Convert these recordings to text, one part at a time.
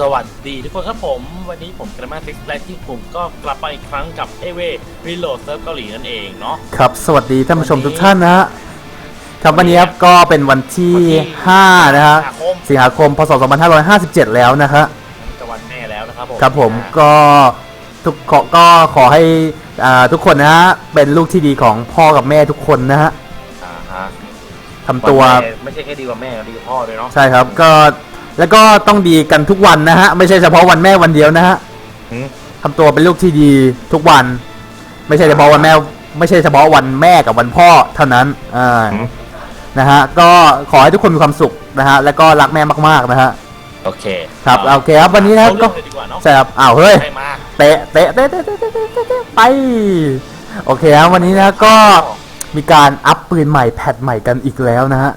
สวัสดีทุกคนครับผม วันนี้ผมกระมาฟิกและที่ผมก็กลับมาอีกครั้งกับเอเวรีโหลดเซิร์ฟเกาหลีนั่นเองเนาะครับ สวัสดีท่านผู้ชมวันนี้ทุกท่านนะฮะครับวันนี้ครับก็เป็นวันที่วันที่5นะฮะสิงหาคมสิงหาคมพศ 2557 แล้วนะฮะจะวันแม่แล้วนะครับผมครับผมอ่าก็ทุกขอก็ขอให้อ่าทุกคนนะฮะเป็นลูกที่ดีของพ่อกับแม่ทุกคนนะฮะอ่าฮะทำตัวนแม่ไม่ใช่แค่ดีกว่าแม่ดีกว่าพ่อด้วยเนาะใช่ครับก็ แล้วก็ต้องดีกันทุกวันนะฮะ ไม่ใช่เฉพาะวันแม่วันเดียวนะฮะหืม ทำตัวเป็นลูกที่ดีทุกวัน ไม่ใช่เฉพาะวันแม่ ไม่ใช่เฉพาะวันแม่กับวันพ่อเท่านั้นอ่าหืม นะฮะ ก็ขอให้ทุกคนมีความสุขนะฮะ แล้วก็รักแม่มากๆนะฮะ โอเคครับโอเคครับวันนี้นะเข้าก็เรื่องเลยดีกว่าเนาะใช่ครับอ้าวเฮ้ย ใครมาเตะเตะเตะเตะเตะเตะเตะเตะเตะไป โอเคครับวันนี้นะก็มีการอัพปืนใหม่แพทใหม่กันอีกแล้วนะฮะ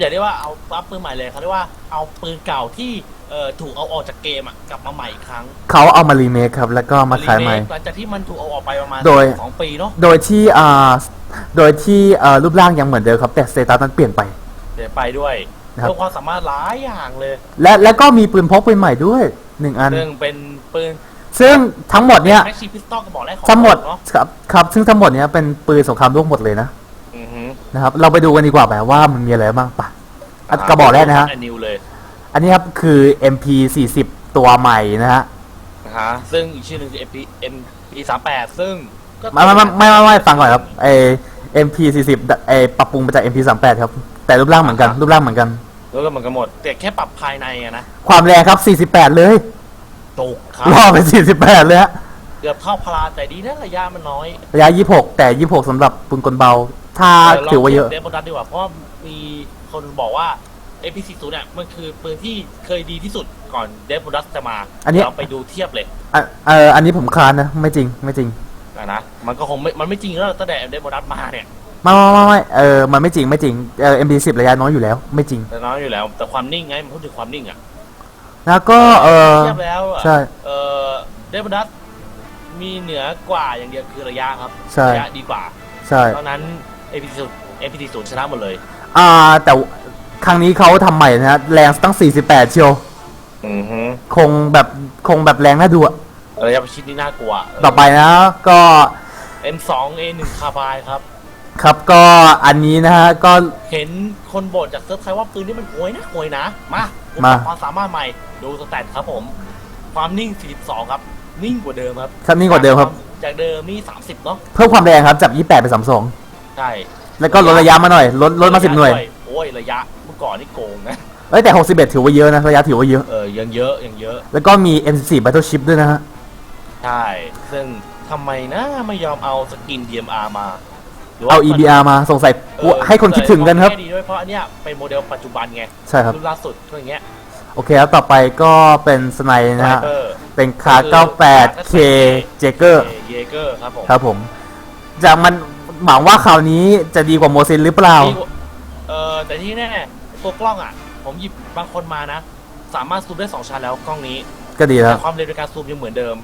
อย่าเรียกว่าเอาปั๊บปืนใหม่เลยเขาเรียกว่าเอาปืนเก่าที่เอ่อถูกเอาออกจากเกมอะกลับมาใหม่อีกครั้งเขาเอามารีเมคครับ แล้วก็มาขายใหม่ รีเกหลังจากที่มันถูกเอาออกไปประมาณโดย สองปีเนาะโดยที่อ่าโดยที่เอ่อรูปร่างยังเหมือนเดิมครับ แต่สเตตัสนั้นเปลี่ยนไป เดี๋ยวไปด้วยนะครับ เพื่อความสามารถหลายอย่างเลยและแล้วก็มีปืนพกปืนใหม่ด้วยหนึ่งอันซึ่งเป็นปืนซึ่งทั้งหมดเนี่ยแม็กชีพิสตอลกระบอกแรกของทั้งหมดโลกเนาะครับครับซึ่งทั้งหมดเนี้ยเป็นปืนสงครามโลกหมดเลยนะอือฮึ นะครับ เราไปดูกันดีกว่าแบบว่ามันมีอะไรบ้างปะอะกระบอกแรกนะฮะ อันนิวเลยอันนี้ครับคือ MP 40ตัวใหม่นะฮะนะฮะซึ่งอีกชื่อหนึ่งคือ MP MP สามแปดซึ่งก็ไม่ไม่ไม่ไม่ไม่ไม่ฟังก่อนครับไอ MP 40ไอปรับปรุงมาจาก MP 38ครับแต่รูปร่างเหมือนกันรูปร่างเหมือนกันแล้วก็เหมือนกันหมดแต่แค่ปรับภายในอะนะความแรงครับ 48 เลยตกครับล่อไป 48 เลยฮะเกือบเท่าพลาแต่ดีนะระยะมันน้อย ระยะ 26 แต่ 26สำหรับปืนกลเบา ถ้าถือว่าเยอะ เดบดันดีกว่าเพราะมีคนบอกว่า MP 40เนี่ยมันคือปืนที่เคยดีที่สุดก่อนเดบดัสจะมาอันนี้ เราไปดูเทียบเลยอะเอออันนี้ผมค้านนะ ไม่จริงไม่จริงนะนะมันก็คงไม่มันไม่จริงแล้วตั้งแต่เดบดัสมาเนี่ยไม่ไม่ไม่ไม่เออมันไม่จริงไม่จริงเออ MP 10ระยะน้อยอยู่แล้ว ไม่จริง แต่น้อยอยู่แล้ว แต่ความนิ่งไงมันพูดถึงความนิ่งอะแล้วก็เออ เทียบแล้วอะใช่เออเดบดัสมีเหนือกว่าอย่างเดียวคือระยะครับใช่ ระยะดีกว่าใช่ตอนนั้ น AP 0 AP 0ชนะหมดเลยอ่าแต่ครั้งนี้เขาทำใหม่นะฮะแรงตั้ง 48 เชียว อือฮึคงแบบคงแบบแรงน่าดูอะระยะประชิดนี่น่ากลัวต่อไปนะก็ M2 A1 คาบายครับ ครับก็อันนี้นะฮะก็ เห็นคนบ่นจากเซิร์ฟไทยว่าปืนนี้มันห่วยนะห่วยนะ มาผมมาปรับความสามารถใหม่ดูสแตทครับผม ความนิ่ง 42 ครับ นิ่งกว่าเดิมครับครับนิ่งกว่าเดิมครับ จากเดิมนี่ 30 เนาะเพิ่มความแรงครับจาก 28เป็น32 ใช่แล้วก็ลดระยะมาหน่อยลดลดมา10หน่วย โอ้ยระยะเมื่อก่อนนี่โกงนะ เอ้ยแต่ 61 ถือว่าเยอะนะระยะถือว่าเยอะ เออยังเยอะยังเยอะ แล้วก็มี M14 Battleship ด้วยนะฮะ ใช่ ซึ่งทำไมนะไม่ยอมเอาสกิน DMR มาหรืว่เอามัน EBR มาสงสัยเออให้คนคิดถึงกันครับดีด้วยเพราะอันเนี้ยเป็นโมเดลปัจจุบันไงใช่ครับรุ่นล่าสุดก็อย่างเงี้ยโอเคครับต่อไปก็เป็นสไนนะฮะ Sniper เป็นคา 98 K Jager เยเกอร์ครับผม ครับผม จากมัน หวังว่าคราวนี้จะดีกว่าโมซินหรือเปล่าดีกว่า เออแต่ที่แน่ตัวกล้องอะ ผมหยิบบางคนมานะ สามารถซูมได้สองชั้นแล้วกล้องนี้ก็ดีแล้วแต่ความเร็วในการซูมยังเหมือนเดิม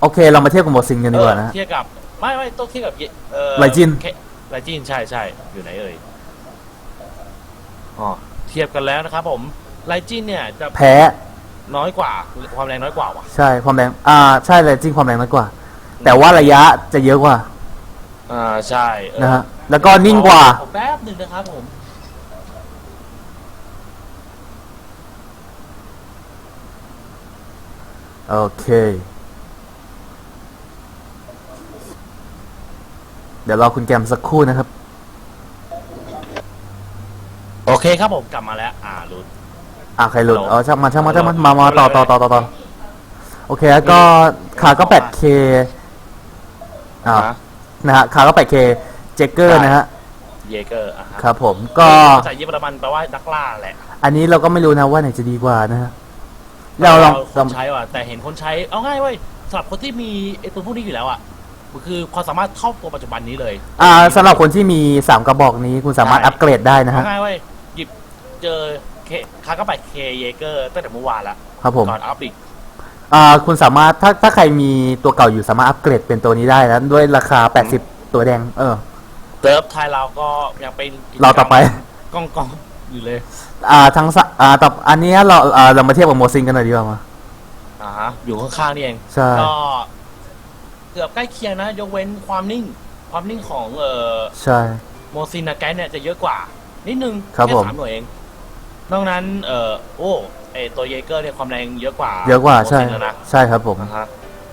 โอเค เรามาเทียบกับโมซินกันดีกว่านะฮะเทียบกับไม่ไม่ต้องเทียบกับเยเออไลจินเคไลจินใช่ใช่อยู่ไหนเอ่ยอ๋อเทียบกันแล้วนะครับผมไลจินเนี่ยจะแพ้น้อยกว่า ความแรงน้อยกว่าว่ะใช่ความแรงอ่าใช่เลยจริงความแรงน้อยกว่า แต่ว่าระยะจะเยอะกว่า อ่าใช่เออนะฮะแล้วก็นิ่งกว่าผมแป๊บหนึ่งนะครับผม โอเค เดี๋ยวรอคุณแกมสักครู่นะครับ โอเคครับผมกลับมาแล้ว อ่ารุด อ่าใครหลุดฮัลโหลอ๋อช่างมันช่างมันช่างมันฮัลโหลมามาต่อต่อต่อต่อต่อโอเคแล้วก็ขาก็ 8K อ่านะ นะฮะขาก็ 8K เจเกอร์นะฮะเยเกอร์อะฮะครับผมก็ภาษาเยอรมันแปลว่านักล่าแหละ อันนี้เราก็ไม่รู้นะว่าไหนจะดีกว่านะฮะเราลองคลองนใช้ว่ะแต่เห็นคนใช้เอาง่ายเว้ยสำหรับคนที่มีไอตัวพวกนี้อยู่แล้วอะมันคือความสามารถเท่าตัวปัจจุบันนี้เลยอ่าสำหรับคนที่มี3กระบอกนี้คุณสามารถใช่อัปเกรดได้นะฮะเอาง่ายเว้ยหยิบเจอเคคาก็ไปเคเยเกอร์ตั้งแต่เมื่อวานละครับผมก่อนอัพอีก อ่าคุณสามารถถ้าถ้าใครมีตัวเก่าอยู่สามารถอัปเกรดเป็นตัวนี้ได้นะด้วยราคา 80 ตัวแดง เออเซิร์ฟไทยเราก็ยังเป็นกิจกมเราต่อไป กองกองๆอยู่เลยอ่าทั้งสะอ่าต่ออันเนี้ยเราอ่าเรามาเทียบกับโมซินกันหน่อยดีกว่ามา อ่าฮะอยู่ข้างๆนี่เอง ใช่ ก็เกือบใกล้เคียงนะ ยกเว้นความนิ่ง ความนิ่งของเอ่อใช่ โมซินนาแกนเนี่ยจะเยอะกว่า นิดนึงครับแค่ผม สามหน่วยเองนอกนั้น เอ่อโอ้ ไอตัวเยเกอร์เนี่ยความแรงเยอะกว่าเยอะกว่าโมใช่ซินแล้วนะใช่ครับผม อ่าฮะ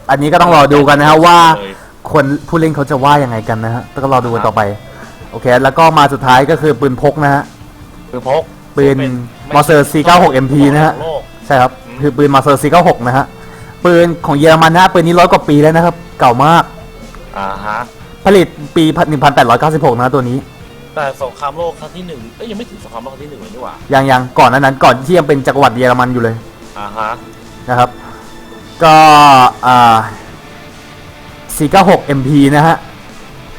อันนี้ก็ต้องรอดูกันนะฮะว่า เลย คนผู้เล่นเขาจะว่ายังไงกันนะฮะต้องรอดูกันต่อไป โอเค แล้วก็มาสุดท้ายก็คือปืนพกนะฮะ ปืนพกปืน Mauser C96 MP นะฮะโลก ใช่ครับ อืม คือปืนมาเซอร์ซีเก้าหกนะฮะ ปืนของเยอรมันนะฮะปืนนี้ร้อยกว่าปีแล้วนะครับ เก่ามาก อ่าฮะ ผลิตปี 1896 นะฮะตัวนี้ แต่สงครามโลกครั้งที่หนึ่งเอ้ยยังไม่ถึงสงครามโลกครั้งที่หนึ่งเลยนี่หว่ายังยังก่อนหนั้นนั้นก่อนที่ยังเป็นจักรวรรดิเยอรมันอยู่เลยอ่าฮะนะครับ ก็อ่า496 MP นะฮะ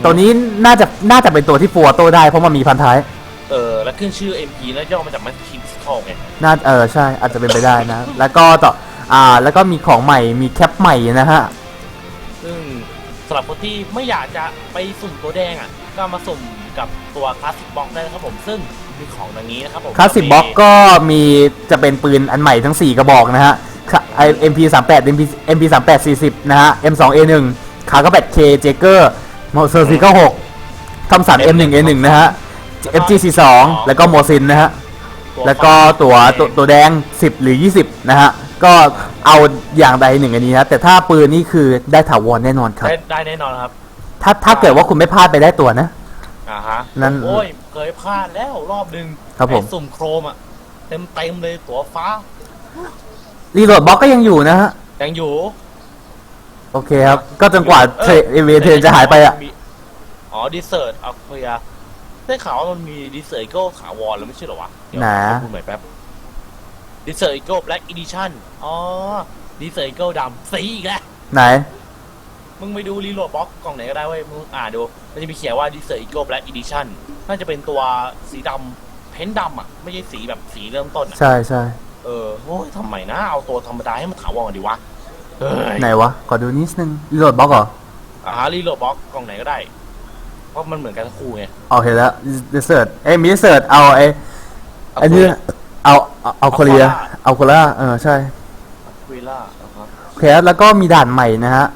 ตัวนี้น่าจะน่าจะเป็นตัวที่ฟัวโตได้เพราะมันมีพันท้าย เออแล้วขึ้นชื่อ MP แล้วย่อมาจากมันคิมสคอลไงน่าเออใช่อาจจะเป็นไปได้นะ แล้วก็ต่ออ่าแล้วก็มีของใหม่มีแคปใหม่นะฮะ ซึ่งสำหรับคนที่ไม่อยากจะไปสุ่มตัวแดงอะ ก็มาสุ่ม กับตัวคลาสสิกบ็อกได้นะครับผมซึ่งมีของดังนี้นะครับผมคลาสสิกบ็อกก็มีจะเป็นปืนอันใหม่ทั้ง 4 กระบอกนะฮะไอ MP 3 8 MP MP 3 8 40 นะฮะ M 2 A 1คาร์กแบต K เจเกอร์มอเซอร์4 9 6ทำสัน M 1 A 1 นะฮะ FG 4 2 แล้วก็โมซินนะฮะ แล้วก็ตัวตัวตัวแดง 10 หรือ 20 นะฮะ ก็เอาอย่างใดหนึ่งอันนี้นะแต่ถ้าปืนนี่คือได้ถาวรแน่นอนครับ ได้ได้แน่นอนครับ ถ้าถ้าเกิดว่าคุณไม่พลาดไปได้ตัวนะ อ่าฮะนั่นโอ้ยเคยพลาดแล้วรอบหนึ่งครับผม ไอ้สุ่มโครมอะเต็มเต็มๆเลยตัวฟ้า รีโหลดบล็อกก็ยังอยู่นะฮะ ยังอยู่โอเคครับ ก็จนกว่าเทรเอเวเทรนจะหายไปอะอ๋อดีเซอร์ตเอาเคลียร์ได้ข่าวว่ามันมีดีเซอร์ก็ถาวรแล้วไม่ใช่เหรอวะเดี๋ยวไหนขอดูหน่อยแป๊บดีเซอร์ก็แบล็กอีดิชั่นอ๋อดีเซอร์ก็ดำสีอีกแล้วไหน มึงไปดูรีโหลดบล็อกกล่องไหนก็ได้เว้ยมึงอ่านดู มันจะมีเขียนว่า d i s e r Eagle Black Edition น่าจะเป็นตัวสีดำเพ้นท์ดำอะ ไม่ใช่สีแบบสีเริ่มต้นอะ ใช่ใช่เออโอ้ยทำไมนะ เอาตัวธรรมดาให้มันถาวรก่อนดีวะเฮ้ยไหนวะขอดูนิดนึงรีโหลดบล็อกเหรออ่ารีโหลดบล็อกกล่องไหนก็ได้ เพราะมันเหมือนกันทั้งคู่ไงโอเคแล้วดิเซิร์ตเอ้ยมิดิเซิร์ตเอาไอ้อันนี้เอาเอาเอาโคเรียเอาโคเรียเออใช่ คุยล่าอ่าฮะโอเคแล้วก็มีด่านใหม่นะฮะ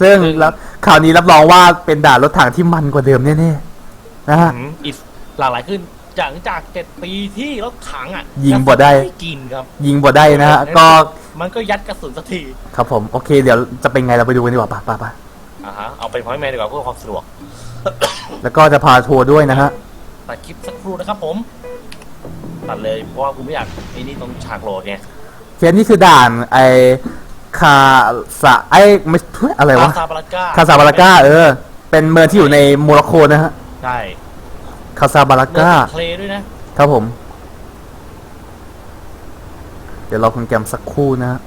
ซึ่งซึ่งแล้วข่าวนี้รับรองว่าเป็นด่านรถถังที่มันกว่าเดิมแน่ๆนะฮะอืมอีกหลากหลายขึ้นจากจากเจ็ดปีที่รถถังอะ ยิงบ่ได้ม่กินครับ ยิงบ่ได้นะฮะก็มันก็ยัดกระสุนสักทีครับผมโอเคเดี๋ยวจะเป็นไงเราไปดูกันดีกว่าป่ะป่ะป่ะอ่าฮะเอาไปพอยต์แมนดีกว่าเพื่อความสะดวก แล้วก็จะพาทัวร์ด้วยนะฮะตัดคลิปสักครู่นะครับผมตัดเลยเพราะว่ากูไม่อยากไอ้นี่ต้องฉากโหลดไงเคสนี่คือด่านไอ คาสะไอไม่ทุยอะไรวะ คาซาบาลาก้าคาซาบาลาก้าเออ เป็นเมืองที่อยู่ในโมร็อกโกนะฮะ ใช่คาซาบาลาเมืองก้าติดทะเลด้วยนะ ครับผม เดี๋ยวรอคุณแกรมสักครู่นะฮะ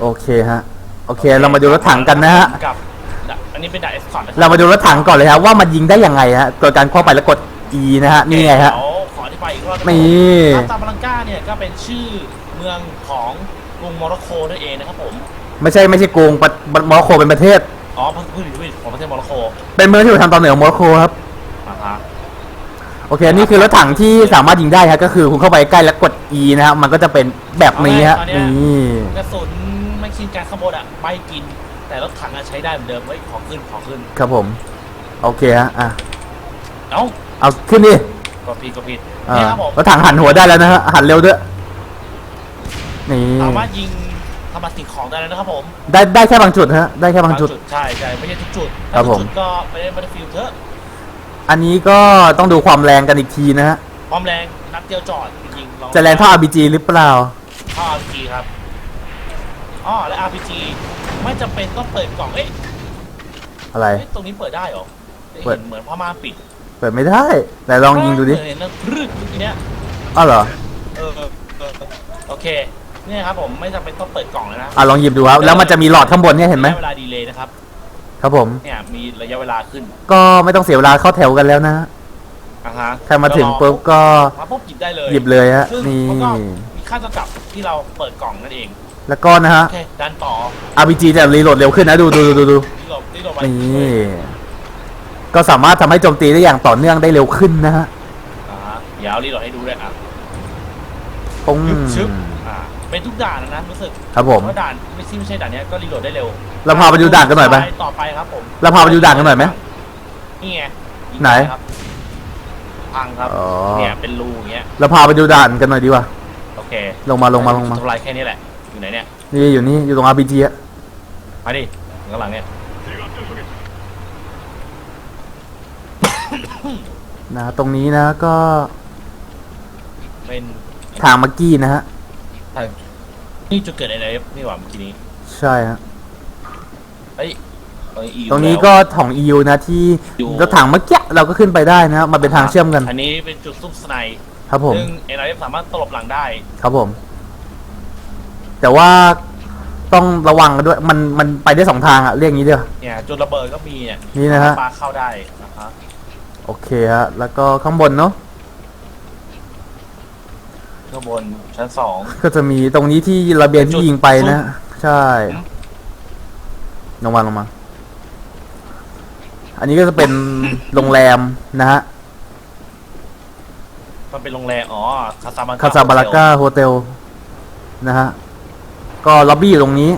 โอเคฮะ โอเค เรามาดูรถถังกันนะฮะกับอั นนี้เป็นด่านเอสคอร์ตนะคเราบมาดูรถถังก่อนเลยฮะว่ามันยิงได้ยังไงฮะโดยการเข้าไปแล้วกด E นะฮะนี่ไงฮะเดี๋ยวขออธิบายอีกรอบนี่คาซาบาลาก้าเนี่ยก็เป็นชื่อเมืองของกรุงโมร็อกโกนั่นเองนะครับผมไม่ใช่ไม่ใช่กรุงปะโมร็อกโกเป็นประเทศ อ๋อพันธุ์พืชพืชของประเทศโมร็อกโกเป็นเมืองที่อยู่ทางตอนเหนือของโมร็อกโกครับอ่าฮะโอเคนี่คือรถถังที่สามารถยิงได้ฮะก็คือคุณเข้าไปใกล้แล้วกด E นะฮะมันก็จะเป็นแบบนี้ฮะนี่กระสุนไม่ชินการขโมยอะไม่กิน แต่รถถังอะใช้ได้เหมือนเดิมเฮ้ยขอขึ้นขอขึ้น ครับผม โอเคฮะอะเอ้าเอาขึ้นดิก็ผิดก็ผิดอ่าเนี่ยครับผมรถถังหันหัวได้แล้วนะฮะหันเร็วด้วยนี่สามารถยิงทำลายสิ่งของได้แล้วนะครับผมได้ได้แค่บางจุดฮะได้แค่บางจุด ใช่ใช่ไม่ใช่ทุกจุดครับผมถ้าทุกจุดก็ไปเล่นบัตเตอร์ฟิลเถอะอันนี้ก็ต้องดูความแรงกันอีกทีนะฮะความแรงนัดเดียวจอดจริงๆลองจะแรงเท่า RPG หรือเปล่าเท่า RPG ครับ อ๋อ และ RPG ไม่จำเป็นต้องเปิดกล่องเอ๊ะอะไร เอ๊ะตรงนี้เปิดได้เหรอเปิด เห็นเหมือนพม่านปิดเปิดไม่ได้แต่ลองยิงดูดิเห็นแล้วพรึดเมื่อกี้เนี้ยอ้าวเหรอเออเออเออโอเคเนี่ยครับผมไม่จำเป็นต้องเปิดกล่องเลยนะอะลองหยิบดูครับแล้วมันจะมีหลอดข้างบนเนี่ยเห็นไหมระยะเวลาดีเลย์นะครับครับผม เนี่ยมีระยะเวลาขึ้นก็ไม่ต้องเสียเวลาเข้าแถวกันแล้วนะฮะอะฮะใครมาถึงปุ๊บก็มาปุ๊บหยิบได้เลยหยิบเลยฮะซึ่งนี่ มันก็มีค่าจำกัดที่เราเปิดกล่องนั่นเอง แล้วก็นะฮะ โอเคดันต่อ RPG จะรีโหลดเร็วขึ้นนะ ดูดูดูดูดูรีโหลดรีโหลดไปนี่ ก็สามารถทำให้โจมตีได้อย่างต่อเนื่องได้เร็วขึ้นนะฮะอ่าฮะเดี๋ยวเอารีโหลดให้ดูด้วยอะปุ้งชึบอ่าเป็นทุกด่านนะนะรู้สึกครับผมเพราะด่านไม่ใช่ไม่ใช่ด่านเนี้ยก็รีโหลดได้เร็วเราพาไปดูด่านกันหน่อยไหม ต่อไปครับผมเราพาไปดูด่านกันหน่อยไหม นี่ไงยิงไหนครับพังครับอ๋อ เนี่ยเป็นรูอย่างเงี้ยเราพาไปดูด่านกันหน่อยดีกว่าโอเคลงมาลงมาลงมา ทำลายแค่นี้แหละ อยู่ไหนเนี่ยนี่อยู่นี่อยู่ตรง RPG อะมาดิข้างหลังเนี่ยนะตรงนี้นะก็เป็นทางมักกี้นะฮะทางนี่จุดเกิดอะไรนี่หว่าเมื่อกี้นี้ใช่ฮะเฮ้ยเอ้ย EU ตรงนี้แล้วก็ของ EU นะที่อยู่ รถถังเมื่อกี้เราก็ขึ้นไปได้นะฮะมันเป็นทางเชื่อมกัน อันนี้เป็นจุดซุ่มสไนป์ครับผมซึ่งเอ็นไอสามารถตลบหลังได้ ครับผม แต่ว่าต้องระวังกันด้วย มันมันไปได้สองทางอะเรียกงี้เดียวเนี่ยจุดระเบิดก็มีเนี่ยนี่นะฮะ ปลาเข้าได้นะฮะโอเคฮะ แล้วก็ข้างบนเนาะ ข้างบนชั้นสอง ก็จะมีตรงนี้ที่ระเบียงที่ยิงไปนะ ใช่อืมลงมาลงมา อันนี้ก็จะเป็น โรงแรมนะฮะ มันเป็นโรงแรมอ๋อคาซาบังคาซาบาลาก้าโฮเทลนะฮะ ก็ล็อบบี้อยู่ตรงนี้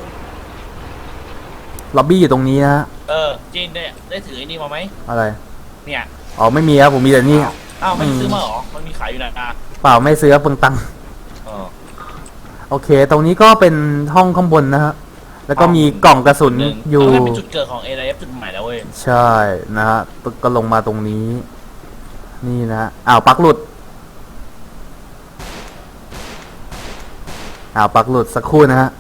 ล็อบบี้อยู่ตรงนี้นะฮะเออจีนได้ได้ถือไอ้นี่มาไหมอะไรเนี่ยอ๋อไม่มีครับผมมีแต่นี่ อ้าวไม่อืมซื้อมาเหรอมันมีขายอยู่นะอะเปล่าไม่ซื้อครับเปลืองตังค์เออ โอเค ตรงนี้ก็เป็นห้องข้างบนนะฮะแล้วก็มีกล่องกระสุนหนึ่งอยู่ แล้วมันเป็นจุดเกิดของ a อ f จุดใหม่แล้วเว้ย ใช่นะฮะก็ลงมาตรงนี้ นี่นะฮะอ้าวปลักหลุด อ้าวปลักหลุดสักครู่นะฮะ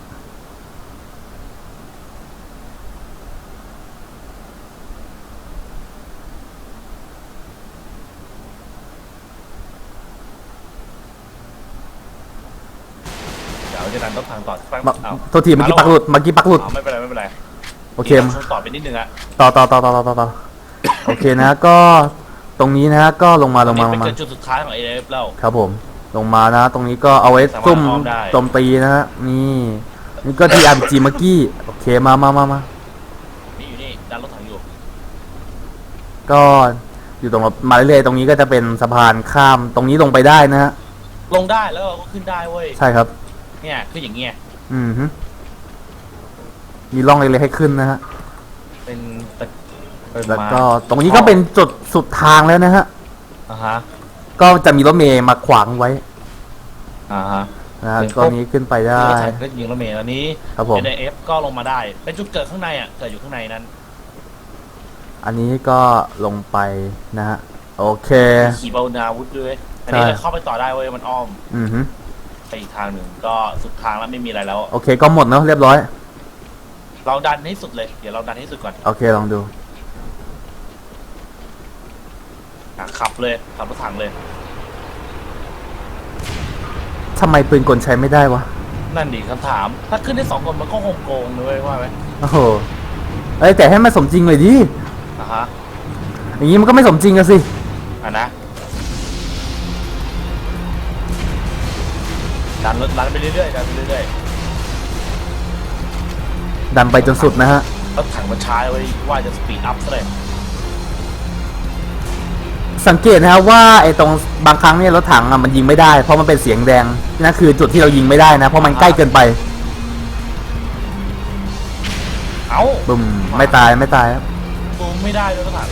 เดี๋ยวจะดันต้องทางต่อแป๊บมาอ้าวโทษทีเมื่อกี้ปลักหลุดเมื่อกี้ปลักหลุดอ๋อไม่เป็นไรไม่เป็นไรโอเค ดี๋ยวช่วยต่อไปนิดนึงอะต่อต่อต่อต่อต่อต่อต่อโอเคนะฮะก็ตรงนี้นะฮะก็ลงมาลงมาลเป็นงมาเกิดจุดสุดท้ายของ a อ f แล้ว ครับผม ลงมานะ ตรงนี้ก็เอาไว้ซุ่มสามารถอ้อมได้ โจมตีนะฮะนี่ นี่ก็ที่อาร์จีเมื่อกี้โอเคมามามามานี่อยู่นี่ดันรถถังอยู่ก็อยู่ตรงมาเรื่อยๆตรงนี้ก็จะเป็นสะพานข้ามตรงนี้ลงไปได้นะฮะลงได้แล้วเราก็ขึ้นได้เว้ยใช่ครับ เนี่ยคืออย่างเงี้ยอืมฮึมีร่องเล็กๆให้ขึ้นนะฮะ เป็นตึกเป็นแล้วมาก็ตรงนี้ก็เป็นจุดสุดทางแล้วนะฮะ อ่าฮะ ก็จะมีรถเมย์มาขวางไว้อ่าฮะ นะฮะเป็นพก็วกนี้ขึ้นไปได้รถถังก็ยิงรถเมล์อันนี้ ครับผม n f ก็ลงมาได้ เป็นจุดเกิดข้างในอะ เกิดอยู่ข้างในนั้น อันนี้ก็ลงไปนะฮะโอเคมีขี่เบานาวุธด้วย อันนี้ใช่ เราเข้าไปต่อได้เว้ย มันอ้อมอือฮึไปอีกทางหนึ่งก็สุดทางแล้วไม่มีอะไรแล้ว โอเคก็หมดเนาะเรียบร้อย เราดันให้สุดเลย เดี๋ยวเราดันให้สุดก่อน โอเคลองดู อะขับเลยขับรถถังเลย ทำไมปืนกลใช้ไม่ได้วะ นั่นดิคำถาม ถ้าขึ้นได้สองคนมันก็คงโกงเลยว่าไหมโอ้โห เอ้ยแต่ให้มันสมจริงเลยดิ อะฮะอย่างนี้มันก็ไม่สมจริงอะสิ อะนะดันรถดันไปเรื่อยๆดันไปเรื่อยดันไปจนสุดนะฮะๆรถถังมันช้าไว้ยว่าจะสปีดอัพซะเลย สังเกตนะครับว่าไอ้ตรงบางครั้งเนี่ยรถถังอะมันยิงไม่ได้ เพราะมันเป็นเสียงแดงนั่นคือจุดที่เรายิงไม่ได้นะ เพราะมันใกล้เกินไปเอ้าบึมไม่ตายไม่ตายครับซูมไม่ได้ด้วยรถถัง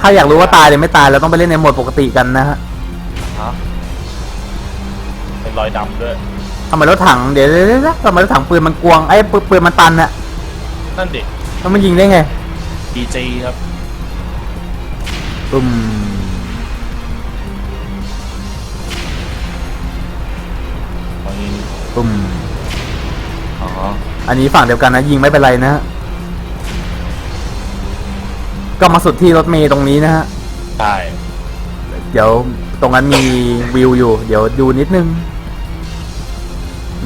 ถ้าอยากรู้ว่าตายหรือไม่ตายเราต้องไปเล่นในโหมดปกติกันนะฮะฮะเป็นรอยดำด้วยทำไมรถถังเดี๋ยวเดี๋ยวเดี๋ยวทำไมรถถังปืนมันกวงไอ้ปืนปืนมันตันอะนั่นดิแล้วมันยิงได้ไงดีจีครับ บึมตอนนี้บึมอ๋ออันนี้ฝั่งเดียวกันนะยิงไม่เป็นไรนะฮะก็มาสุดที่รถเมย์ตรงนี้นะฮะ ใช่เดี๋ยวตรงนั้นมีวิวอยู่ เดี๋ยวดูนิดนึง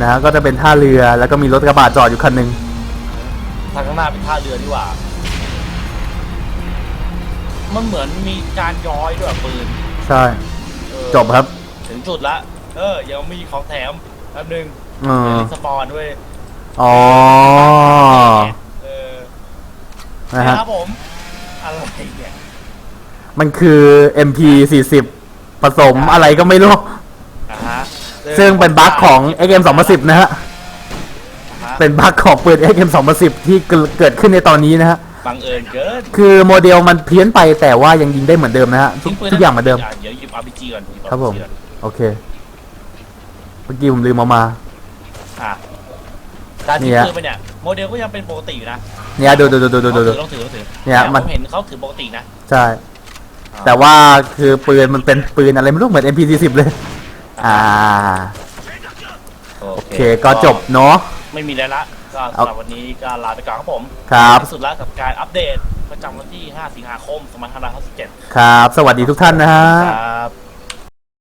นะฮะก็จะเป็นท่าเรือแล้วก็มีรถกระบะจอดอยู่คันหนึ่ง ทางข้างหน้าเป็นท่าเรือดีกว่า มันเหมือนมีการย้อยด้วยปืนใช่ เออจบครับ ถึงจุดละ เออยังมีของแถมแป๊บนึงเออเดี๋ยวรีสปอนด้วยอ๋อ เออนะฮะนะครับผม อะไรเนี่ยมันคือ MP 40 ผสมอะไรก็ไม่รู้ อ่าฮะซึ่งเป็นบั๊กของ XM 2010นะฮะ อ่าฮะ เป็นบั๊กของปืน XM 2010ที่เกิดขึ้นในตอนนี้นะฮะ บังเอิญเกินคือโมเดลมันเพี้ยนไปแต่ว่ายังยิงได้เหมือนเดิมนะฮะทุกทิ้ปืนทุกอย่างเหมือนเดิม เดี๋ยวหยิบ RPG ก่อนหยิ ครับผมก่อนโอเคเมื่อกี้ผมลืมเอามา อะการนี่ทิ้งฮะ ปืนไปเนี่ยโมเดลก็ยังเป็นปกติอยู่นะเนี่ยดูดูดูดูดูดูดูต้องถือต้องถือต้องถือเนี่ยมัน ผมเห็นเขาถือปกตินะใช่ แต่ว่าคือปืนมันเป็นปืนอะไรไม่รู้เหมือน MP 40 เลย อ่า โอโอเค ก็จบเนาะ ไม่มีแล้วละ ก็เอาสำหรับวันนี้ก็ลาไปก่อนครับผมครับที่สุดแล้วกับการอัปเดตประจำวันที่ 5 สิงหาคม 2557 ครับ สวัสดีทุกท่านนะฮะครับ